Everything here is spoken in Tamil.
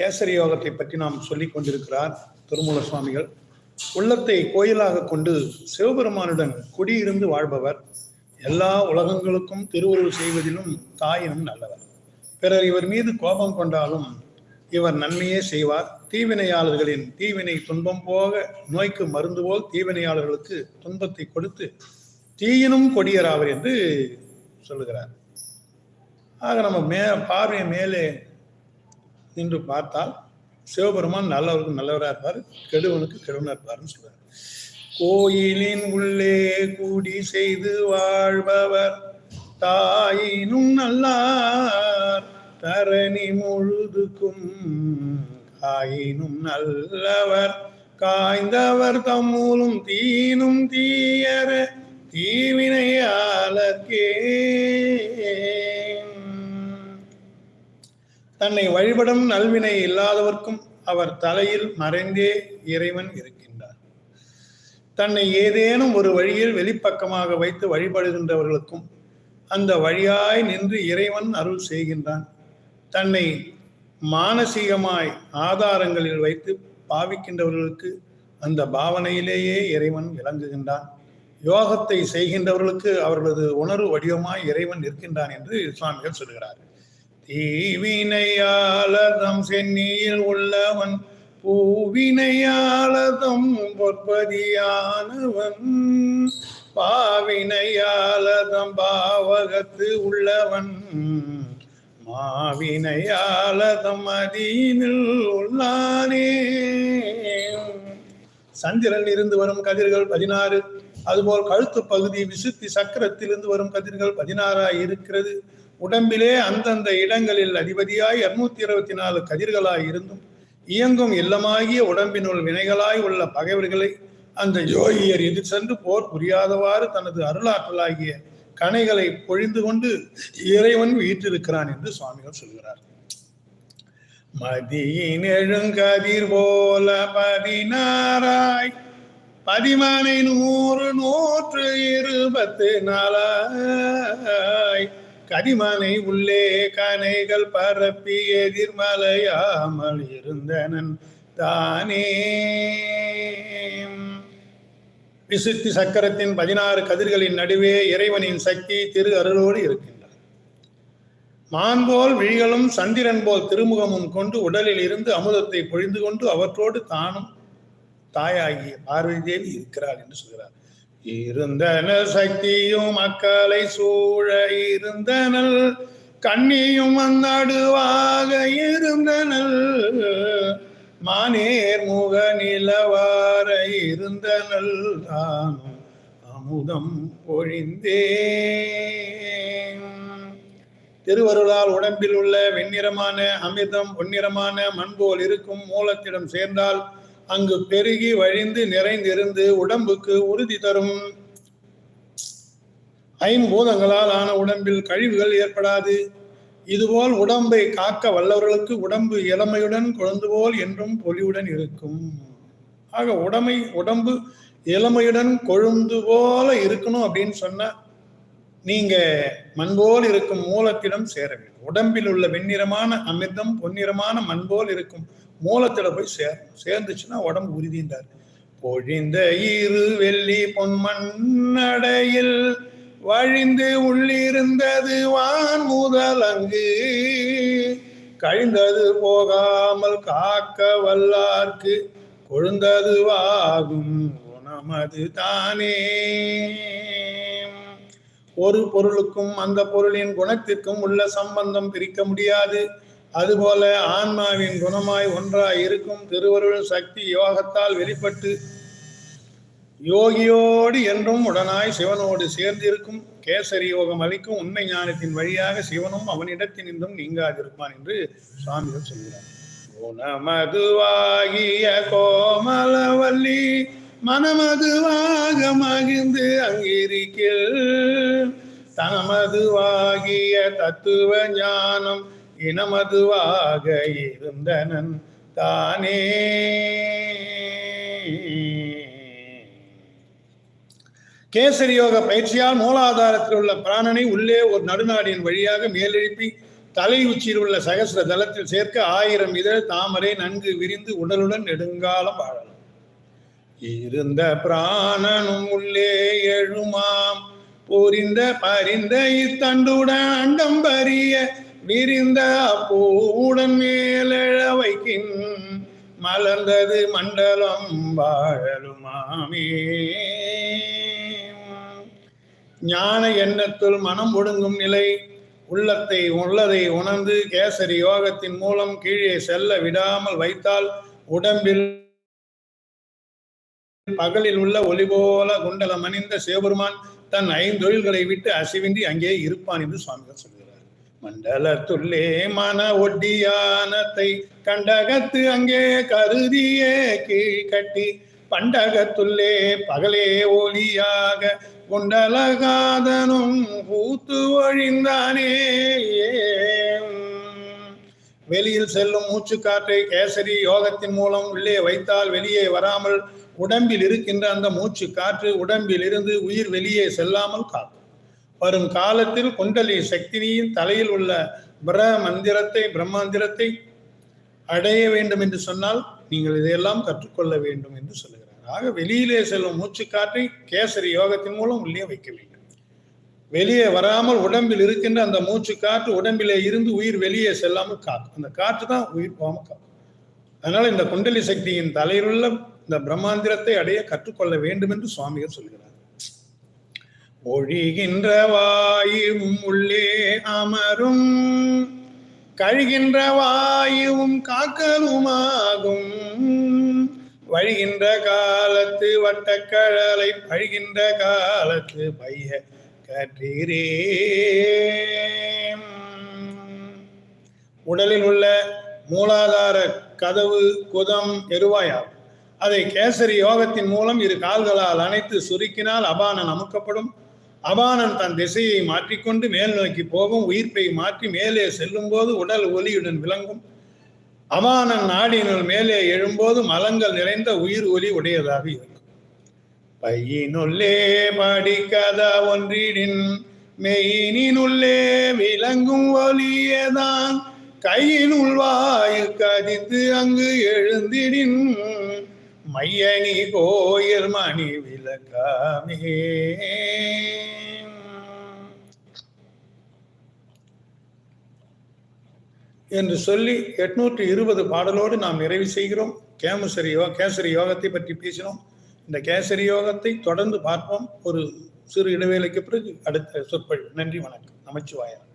கேசரி யோகத்தை பற்றி நாம் சொல்லி கொண்டிருக்கிறார் திருமூல சுவாமிகள். உள்ளத்தை கோயிலாக கொண்டு சிவபெருமானுடன் குடியிருந்து வாழ்பவர். எல்லா உலகங்களுக்கும் திருவுருள் செய்வதிலும் தாயினும் நல்லவர். பிறர் இவர் மீது கோபம் கொண்டாலும் இவர் நன்மையே செய்வார். தீவினையாளர்களின் தீவினை துன்பம் போக நோய்க்கு மருந்து போல் தீவினையாளர்களுக்கு துன்பத்தை கொடுத்து தீயினும் கொடியராவர் என்று சொல்லுகிறார். ஆக நம்ம மே பார்வையை மேலே என்று பார்த்தால் சிவபெருமான் நல்லவருக்கு நல்லவராக இருப்பார் கெடுவனுக்கு கெடுவனாக இருப்பார்னு சொல்றார். கோயிலின் உள்ளே கூடி செய்து வாழ்பவர் தாயினும் நல்லார் தரணி முழுதுக்கும் காயினும் நல்லவர். காய்ந்தவர் தம்மூலும் தீனும் தீயர தீவினையாளர்கே தன்னை வழிபடும் நல்வினை இல்லாதவர்க்கும் அவர் தலையில் மறைந்தே இறைவன் இருக்கின்றார். தன்னை ஏதேனும் ஒரு வழியில் வெளிப்பக்கமாக வைத்து வழிபடுகின்றவர்களுக்கும் அந்த வழியாய் நின்று இறைவன் அருள் செய்கின்றான். தன்னை மானசீகமாய் ஆதாரங்களில் வைத்து பாவிக்கின்றவர்களுக்கு அந்த பாவனையிலேயே இறைவன் விளங்குகின்றான். யோகத்தை செய்கின்றவர்களுக்கு அவர்களது உணர்வு வடிவமாய் இறைவன் நிற்கின்றான் என்று சுவாமிகள் சொல்கிறார் தீவினையாளதம் சென்னியில் உள்ளவன் பூவினையாளதம் பொற்பதியானவன். பாவினையாளதம் பாவகத்து உள்ளவன் மாவினையாளதம் அதீனில் உள்ளானே. சந்திரன் இருந்து வரும் கதிர்கள் பதினாறு அதுபோல் கழுத்து பகுதி விசுத்தி சக்கரத்திலிருந்து வரும் கதிர்கள் பதினாறாய் இருக்கிறது. உடம்பிலே அந்தந்த இடங்களில் அதிபதியாய் இருநூத்தி இருபத்தி நாலு கதிர்களாய் இருந்தும் இயங்கும் இல்லமாகிய உடம்பினுள் வினைகளாய் உள்ள பகைவர்களை அந்த யோகியர் எதிர் சென்று போர் புரியாதவாறு தனது அருளாற்றலாகிய கணைகளை பொழிந்து கொண்டு இறைவன் வீற்றிருக்கிறான் என்று சுவாமிகள் சொல்கிறார். மதியின் எழுங்கதிர் போல பதினாராய் பதிமனை நூறு நூற்று இருபத்து நாலாய் கதிமலை உள்ளே கனைகள் பரப்பி எதிர்மலையாமல் இருந்தனன். தானே. விசுத்தி சக்கரத்தின் பதினாறு கதிர்களின் நடுவே இறைவனின் சக்தி திரு அருளோடு இருக்கின்றார் மான் போல் விழிகளும் சந்திரன் போல் திருமுகமும் கொண்டு உடலில் இருந்து அமுதத்தை பொழிந்து கொண்டு அவற்றோடு தானும் தாயாகிய பார்வதி தேவி இருக்கிறாள் என்று சொல்கிறார். இருந்தனர் சக்தியும் மக்களை சூழ இருந்தனல் கண்ணியும் வந்தடுவாக இருந்தனல். மானேர் முக நிலவார இருந்தனல் தானும் அமுதம் பொழிந்தே திருவருளால் உடம்பில் உள்ள வெண்ணிறமான அமிர்தம் பொன்னிறமான மண் போல் இருக்கும் மூலத்திடம் சேர்ந்தால் அங்கு பெருகி வழிந்து நிறைந்திருந்து உடம்புக்கு உறுதி தரும். ஐம்பூதங்களால் ஆன உடம்பில் கழிவுகள் ஏற்படாது. இதுபோல் உடம்பை காக்க வல்லவர்களுக்கு உடம்பு இளமையுடன் குழந்து போல் என்றும் பொலிவுடன் இருக்கும். ஆக உடமை உடம்பு இளமையுடன் கொழுந்து போல இருக்கணும் அப்படின்னு சொன்ன நீங்க மண்போல் இருக்கும் மூலத்திடம் சேர வேண்டும் உடம்பில் உள்ள வெண்ணிறமான அமிர்தம் பொன்னிறமான மண்போல் இருக்கும் மூலத்தில போய் சேரணும். சேர்ந்துச்சுன்னா உடம்பு உறுதிந்தார் பொழிந்த இரு வெள்ளி பொன் மண்ணடையில் வழிந்து உள்ளிருந்தது வான் முதல் அங்கு. கழிந்தது போகாமல் காக்க வல்லார்க்கு கொழுந்ததுவாகும் குணமது தானே. ஒரு பொருளுக்கும் அந்த பொருளின் குணத்திற்கும் உள்ள சம்பந்தம் பிரிக்க முடியாது. அதுபோல ஆன்மாவின் குணமாய் ஒன்றாய் இருக்கும் திருவருள் சக்தி யோகத்தால் வெளிப்பட்டு யோகியோடு என்றும் உடனாய் சிவனோடு சேர்ந்திருக்கும் கேசரி யோகம் அளிக்கும் உண்மை ஞானத்தின் வழியாக சிவனும் அவனிடத்தினின்றும் நீங்காதிருப்பான் என்று சுவாமிகள் சொல்கிறார். குணமதுவாகிய கோமலவல்லி மனமதுவாக மகிழ்ந்து அங்கிருக்கில். தனமதுவாகிய தத்துவ ஞானம் இனமதுவாக இருந்தனன் தானே. கேசரி யோக பயிற்சியால் மூலாதாரத்தில் உள்ள பிராணனை உள்ளே ஒரு நடுநாடியின் வழியாக மேலெழுப்பி தலை உச்சியில் உள்ள சகசிர தளத்தில் சேர்க்க ஆயிரம் இதழ் தாமரை நன்கு விரிந்து உடலுடன் நெடுங்காலம் வாழலாம். இருந்த பிராணனும் உள்ளே எழுமாம். புரிந்த பரிந்த இத்தண்டுடன் அண்டம் பரிய விரிந்த அப்பூடன் மேலெழ வைக்கின் மலர்ந்தது மண்டலம் வாழலுமாமே. ஞான எண்ணத்துள் மனம் ஒடுங்கும் நிலை. உள்ளத்தை உள்ளதை உணர்ந்து கேசரி யோகத்தின் மூலம் கீழே செல்ல விடாமல் வைத்தால் உடம்பில் பகலில் உள்ள ஒளி போல குண்டலம் அணிந்த சிவபெருமான் தன் ஐந்தொழில்களை விட்டு அசைவின்றி அங்கே இருப்பான் என்று சுவாமிகள் சொல்கிறார். மண்டலத்துள்ளே மன ஒட்டியானத்தை கண்டகத்து அங்கே கருதியே கீழ் கட்டி பண்டகத்துள்ளே பகலே ஒளியாக குண்டலகாதனும் பூத்து ஒழிந்தானே. வெளியில் செல்லும் மூச்சுக்காற்றை கேசரி யோகத்தின் மூலம் உள்ளே வைத்தால் வெளியே வராமல் உடம்பில் இருக்கின்ற அந்த மூச்சு காற்று உடம்பில் இருந்து உயிர் வெளியே செல்லாமல் காக்கும். வரும் காலத்தில் குண்டலி சக்தினியின் தலையில் உள்ள பிர மந்திரத்தை பிரம்மாந்திரத்தை அடைய வேண்டும் என்று சொன்னால் நீங்கள் இதையெல்லாம் கற்றுக்கொள்ள வேண்டும் என்று சொல்லுகிறார். ஆக வெளியிலே செல்லும் மூச்சு காற்றை கேசரி யோகத்தின் மூலம் உள்ளே வைக்க வேண்டும். வெளியே வராமல் உடம்பில் இருக்கின்ற அந்த மூச்சு காற்று உடம்பிலே இருந்து உயிர் வெளியே செல்லாமல் காக்கும். அந்த காற்று தான் உயிர் போகாமல் காக்கும். அதனால இந்த குண்டலி சக்தியின் தலையிலுள்ள இந்த பிரம்மாந்திரத்தை அடைய கற்றுக்கொள்ள வேண்டும் என்று சுவாமிகள் சொல்கிறார். ஒழிகின்ற வாயுவும் உள்ளே அமரும் கழிகின்ற வாயுவும் காக்கலுமாகும். வழிகின்ற காலத்து வட்டக்கழலை பழிகின்ற காலத்து பைய கற்றீரே உடலில் உள்ள மூலாதார கதவு குதம் எருவாயாகும். அதை கேசரி யோகத்தின் மூலம் இரு கால்களால் அணைத்து சுருக்கினால் அபானன் அமுக்கப்படும். அபானன் தன் திசையை மாற்றிக்கொண்டு மேல் நோக்கி போகும். உயிர்ப்பை மாற்றி மேலே செல்லும் போது உடல் ஒலியுடன் விளங்கும். அபானன் நாடினுள் மேலே எழும்போது மலங்கள் நிறைந்த உயிர் ஒலி உடையதாக இருக்கும். பையினுள்ளே படிக்கதா ஒன்றிடின் மெயினினுள்ளே விளங்கும் ஒலியதான். கையினுள் வாயு கதித்து அங்கு எழுந்திடின் மையணி கோயில் மணி விளக்காமே. என்று சொல்லி எட்நூற்றி இருபது பாடலோடு நாம் நிறைவு செய்கிறோம். கேமசரி யோ கேசரி யோகத்தை பற்றி பேசினோம். இந்த கேசரி யோகத்தை தொடர்ந்து பார்ப்போம். ஒரு சிறு இடைவேளைக்கு பிறகு அடுத்த சொற்பொழிவு. நன்றி வணக்கம். நமச்சிவாயம்.